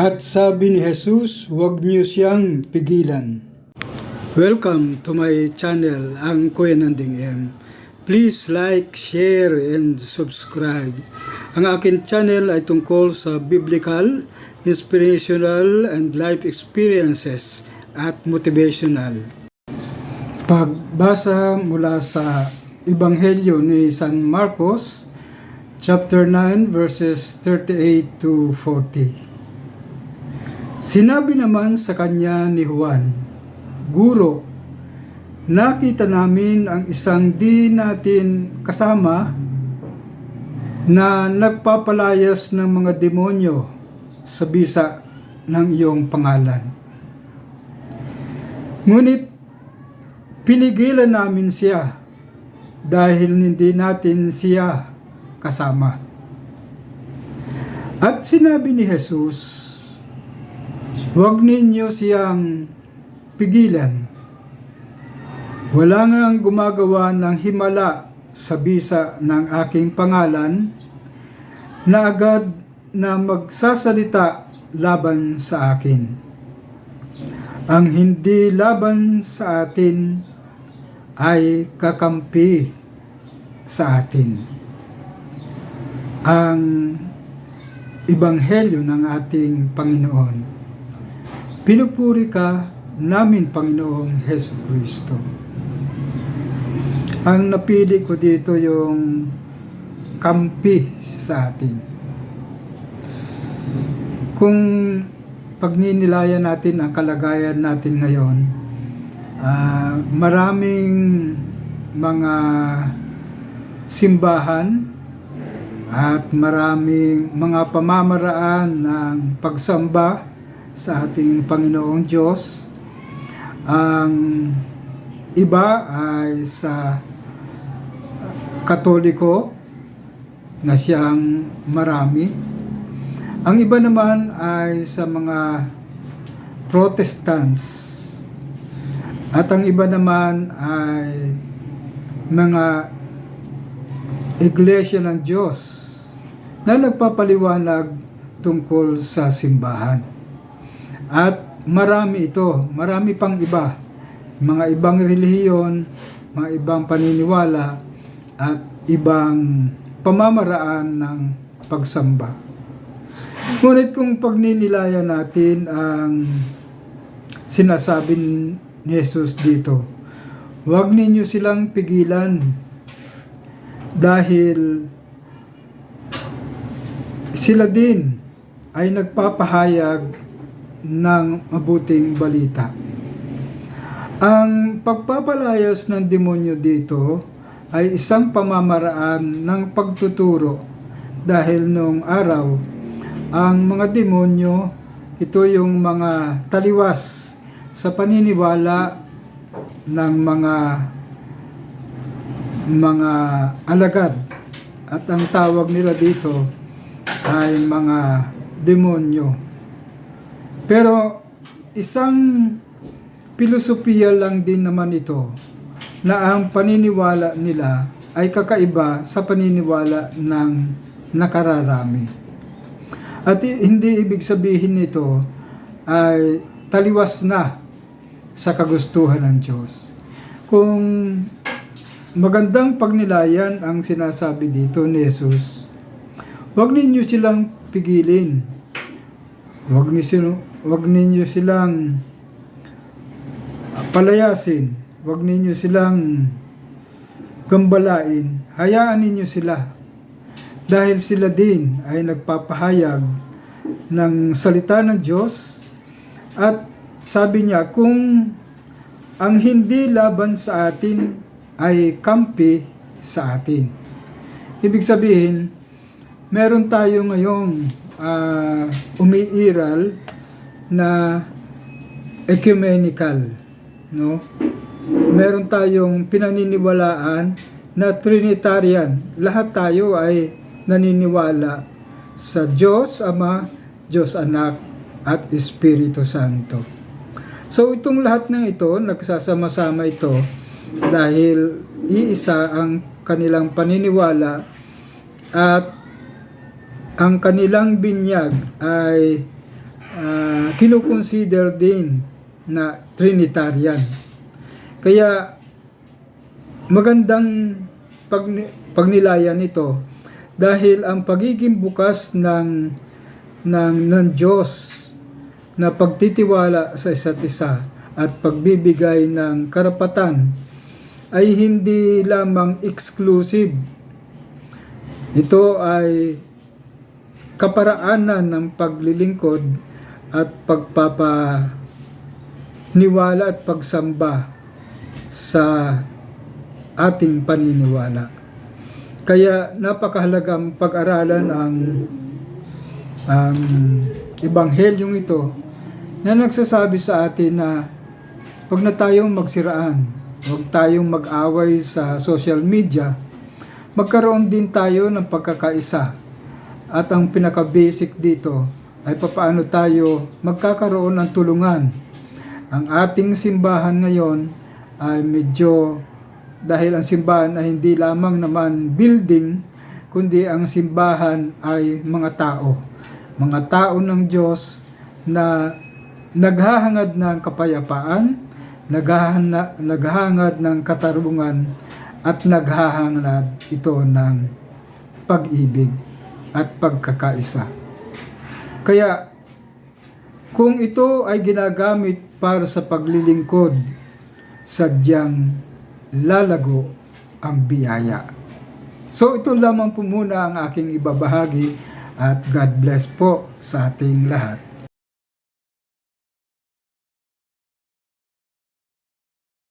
At sabi ni Jesus, huwag niyo siyang pigilan. Welcome to my channel, ang Kuya Nanding M. Please like, share, and subscribe. Ang akin channel ay tungkol sa biblical, inspirational, and life experiences at motivational. Pagbasa mula sa Ebanghelyo ni San Marcos, chapter 9, verses 38 to 40. Sinabi naman sa kanya ni Juan, Guro, nakita namin ang isang di natin kasama na nagpapalayas ng mga demonyo sa bisa ng iyong pangalan. Ngunit pinigilan namin siya dahil hindi natin siya kasama. At sinabi ni Jesus, Huwag ninyo siyang pigilan. Wala nga gumagawa ng himala sa bisa ng aking pangalan na agad na magsasalita laban sa akin. Ang hindi laban sa atin ay kakampi sa atin. Ang Ibanghelyo ng ating Panginoon. Pinupuri ka namin, Panginoong Heso Kristo. Ang napili ko dito yung kampi sa atin. Kung pagninilayan natin ang kalagayan natin ngayon, uh, maraming mga simbahan at maraming mga pamamaraan ng pagsamba sa ating Panginoong Diyos. Ang iba ay sa Katoliko na siyang marami. Ang iba naman ay sa mga Protestants. At ang iba naman ay mga iglesia ng Diyos na nagpapaliwanag tungkol sa simbahan. At marami ito, marami pang iba. Mga ibang relihiyon, mga ibang paniniwala, at ibang pamamaraan ng pagsamba. Ngunit kung pagninilaya natin ang sinasabi ni Jesus dito, huwag ninyo silang pigilan dahil sila din ay nagpapahayag ng mabuting balita. Ang pagpapalayas ng demonyo dito ay isang pamamaraan ng pagtuturo dahil noong araw ang mga demonyo ito yung mga taliwas sa paniniwala ng mga mga alagad at ang tawag nila dito ay mga demonyo. Pero isang filosofiya lang din naman ito na ang paniniwala nila ay kakaiba sa paniniwala ng nakararami. At hindi ibig sabihin nito ay taliwas na sa kagustuhan ng Diyos. Kung magandang pagnilayan ang sinasabi dito ni Jesus, huwag ninyo silang pigilin. Huwag ninyo, huwag ninyo silang palayasin Huwag ninyo silang gambalain. Hayaan ninyo sila. Dahil sila din ay nagpapahayag ng salita ng Diyos. At sabi niya, kung ang hindi laban sa atin ay kampi sa atin. Ibig sabihin, meron tayo ngayong uh, umiiral na ecumenical, no? meron tayong pinaniniwalaan na Trinitarian. Lahat tayo ay naniniwala sa Diyos Ama, Diyos Anak, at Espiritu Santo. So itong lahat ng ito, nagsasama-sama ito dahil iisa ang kanilang paniniwala at ang kanilang binyag ay na kinukonsider din na Trinitarian. Kaya magandang pag, pagnilayan ito dahil ang pagiging bukas ng ng ng Diyos na pagtitiwala sa isa't isa at pagbibigay ng karapatan ay hindi lamang exclusive. Ito ay kaparaanan ng paglilingkod at pagpapaniwala at pagsamba sa ating paniniwala. Kaya napakahalagang pag-aralan ang ang ebanghelyong ito na nagsasabi sa atin na huwag na tayong magsiraan, huwag tayong mag-away sa social media, magkaroon din tayo ng pagkakaisa. At ang pinaka-basic dito ay papaano tayo magkakaroon ng tulungan. Ang ating simbahan ngayon ay medyo dahil ang simbahan ay hindi lamang naman building, kundi ang simbahan ay mga tao. Mga tao ng Diyos na naghahangad ng kapayapaan, naghahana, naghahangad ng katarungan, at naghahangad ito ng pag-ibig at pagkakaisa. Kaya, kung ito ay ginagamit para sa paglilingkod, sadyang lalago ang biyaya. So ito lamang po muna ang aking ibabahagi at God bless po sa ating lahat.